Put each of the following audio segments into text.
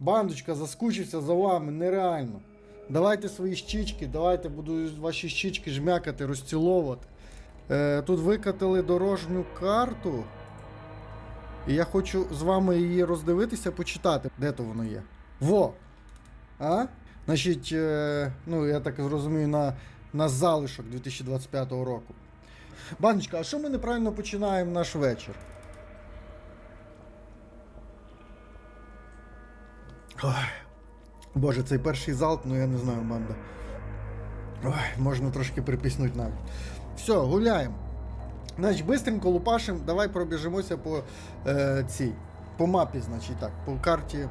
Бандочка, заскучився за вами, нереально. Давайте свої щічки, давайте буду ваші щічки жмякати, розціловувати. Е, тут викатали дорожню карту. І я хочу з вами її роздивитися, почитати. Де то воно є? Во! А? Значить, е, ну я так зрозумію, на, на залишок 2025 року. Баночка, а що ми неправильно починаємо наш вечір? Ой. Боже, цей перший залп, ну я не знаю, банда. Ой, можна трошки припіснути навіть. Все, гуляємо. Значить, бистренько лупашим, давай пробіжимося по е, цій. По мапі, значить так, по карті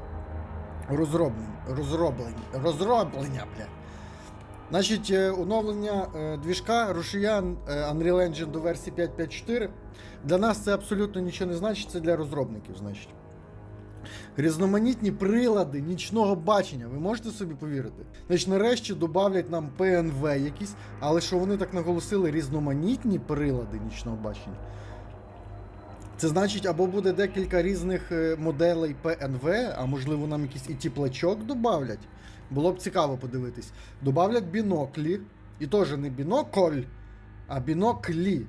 розроблення. Розроблення. Розроблення, бля. Значить, е, оновлення е, двіжка рушія е, Unreal Engine до версії 5.5.4. Для нас це абсолютно нічого не значить, це для розробників, значить. Різноманітні прилади нічного бачення. Ви можете собі повірити? Значить, нарешті додавлять нам ПНВ якісь, але що вони так наголосили, різноманітні прилади нічного бачення. Це значить, або буде декілька різних е, моделей ПНВ, а можливо нам якийсь і тіплачок додавлять. Було б цікаво подивитись. Добавлять біноклі. І теж не бінокль, а біноклі.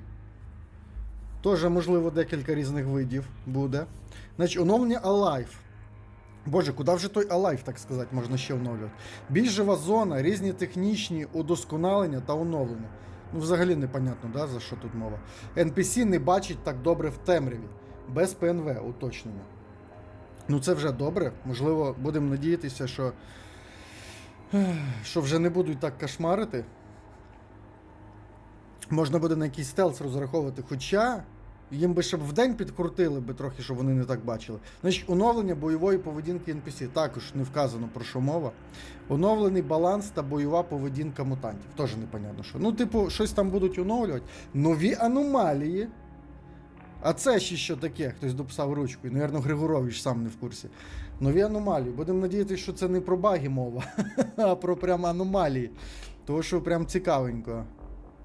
Теж, можливо, декілька різних видів буде. Значить, оновлення Alive. Боже, куди вже той Alive, так сказати, можна ще оновлювати. Більш жива зона, різні технічні удосконалення та оновлення. Ну, взагалі непонятно, да, за що тут мова. NPC не бачить так добре в темряві. Без ПНВ уточнення. Ну, це вже добре. Можливо, будемо надіятися, що. Що вже не будуть так кошмарити. Можна буде на якийсь стелс розраховувати. Хоча їм би щоб вдень підкрутили би трохи, щоб вони не так бачили. Значить, оновлення бойової поведінки NPC. Також не вказано про що мова. Оновлений баланс та бойова поведінка мутантів. Теж непонятно що. Ну, типу, щось там будуть оновлювати. Нові аномалії. А це ще що таке? Хтось дописав ручкою. Навірно, Григорович сам не в курсі. Нові аномалії. Будемо надіятися, що це не про баги мова, а про прям аномалії. Тому що прям цікавенько.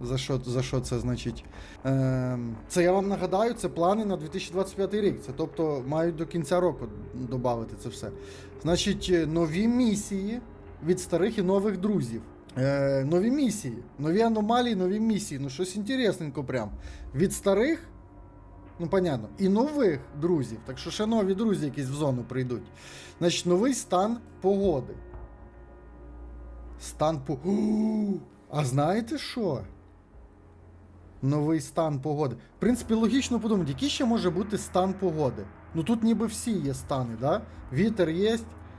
За що, за що це значить? Ем, це я вам нагадаю, це плани на 2025 рік. Це тобто мають до кінця року додати це все. Значить, е, нові місії від старих і нових друзів. Е, нові місії, нові аномалії, нові місії. Ну, щось інтересненько прям. Від старих, ну, понятно, і нових друзів. Так що ще нові друзі якісь в зону прийдуть. Значить, новий стан погоди. Стан по. А знаєте що? Новий стан погоди. В принципі, логічно подумати, який ще може бути стан погоди. Ну тут ніби всі є стани, да? Вітер є,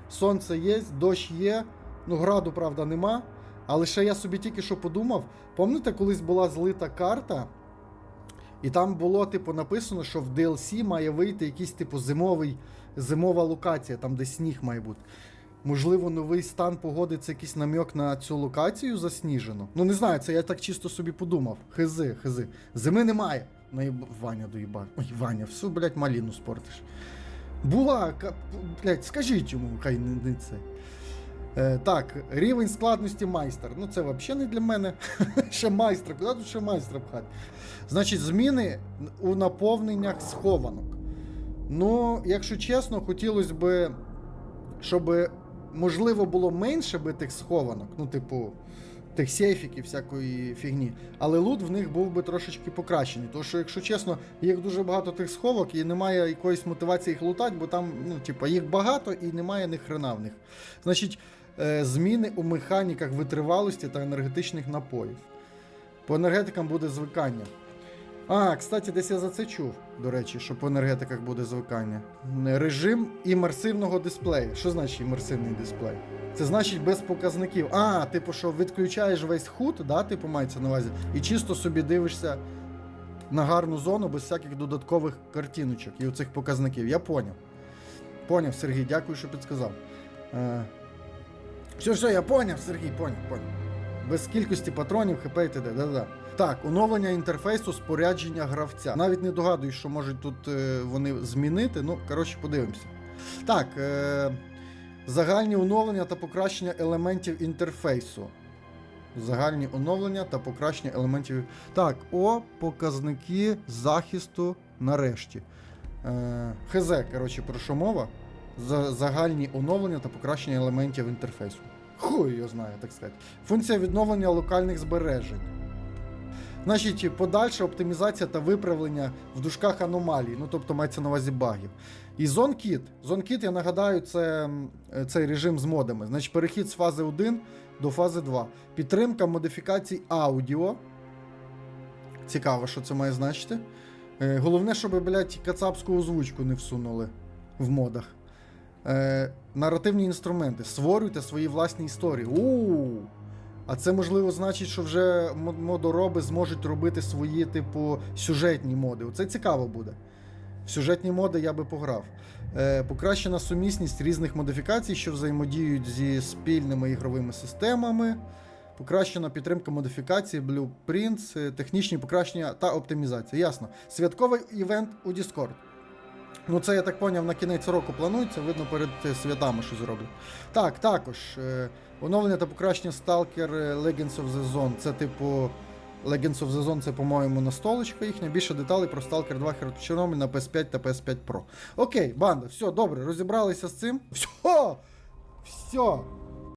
сонце є, дощ є. Ну, граду, правда, нема. Але ще я собі тільки що подумав. Пам'ятаєте, колись була злита карта, і там було, типу, написано, що в DLC має вийти якийсь, типу, зимовий, зимова локація, там де сніг має бути. Можливо, новий стан погоди це якийсь намек на цю локацію засніжену. Ну не знаю, це я так чисто собі подумав. Хизи, хизи. Зими немає. Наїб... Ваня доїбав. Ой, Ваня, всю, блядь, маліну спортиш. Була, ка- блядь, скажіть йому, хай не, не це. Е, так, рівень складності майстер. Ну це взагалі не для мене. ще майстра. Куди тут ще майстра пхати? Значить, зміни у наповненнях схованок. Ну, якщо чесно, хотілося б, щоб можливо було менше би тих схованок, ну, типу, тих сейфіків, всякої фігні. Але лут в них був би трошечки покращений. Тому що, якщо чесно, їх дуже багато тих сховок і немає якоїсь мотивації їх лутати, бо там, ну, типу, їх багато і немає ні хрена в них. Значить, е, зміни у механіках витривалості та енергетичних напоїв. По енергетикам буде звикання. А, кстати, десь я за це чув, до речі, що по енергетиках буде звикання. Режим імерсивного дисплею. Що значить імерсивний дисплей? Це значить без показників. А, типу, що відключаєш весь худ, да, типу мається на увазі, і чисто собі дивишся на гарну зону без всяких додаткових картиночок і оцих показників. Я поняв. Поняв, Сергій, дякую, що підсказав. Все, все, я поняв, Сергій, поняв, поняв. Без кількості патронів, хп і т.д. Так, оновлення інтерфейсу спорядження гравця. Навіть не догадуюсь, що можуть тут е, вони змінити. Ну, коротше, подивимося. Так, е, загальні оновлення та покращення елементів інтерфейсу. Загальні оновлення та покращення елементів. Так, о, показники захисту нарешті. Е, ХЗ, коротше, про що мова. загальні оновлення та покращення елементів інтерфейсу. Хуй його знає, так сказати. Функція відновлення локальних збережень. Значить, подальша оптимізація та виправлення в дужках аномалій, ну тобто мається на увазі багів. І ZoneKit. ZoneKit, я нагадаю, це цей режим з модами. Значить, перехід з фази 1 до фази 2. Підтримка модифікацій аудіо. Цікаво, що це має значити. Е, головне, щоб, блядь, кацапську озвучку не всунули в модах. Е, наративні інструменти. Створюйте свої власні історії. у А це можливо значить, що вже модороби зможуть робити свої, типу, сюжетні моди. Оце цікаво буде. В сюжетні моди я би пограв. Е, покращена сумісність різних модифікацій, що взаємодіють зі спільними ігровими системами. Покращена підтримка модифікацій, blueprints, е, технічні покращення та оптимізація. Ясно. Святковий івент у Discord. Ну, це я так поняв, на кінець року планується, видно, перед е, святами щось зроблять. Так, також. Е, оновлення та покращення Stalker Legends of the Zone. Це типу. Legends of the Zone це, по-моєму, настолочка їхня. Більше деталей про Stalker 2 Heart of на PS5 та PS5 Pro. Окей, банда, все, добре, розібралися з цим. Все! Все!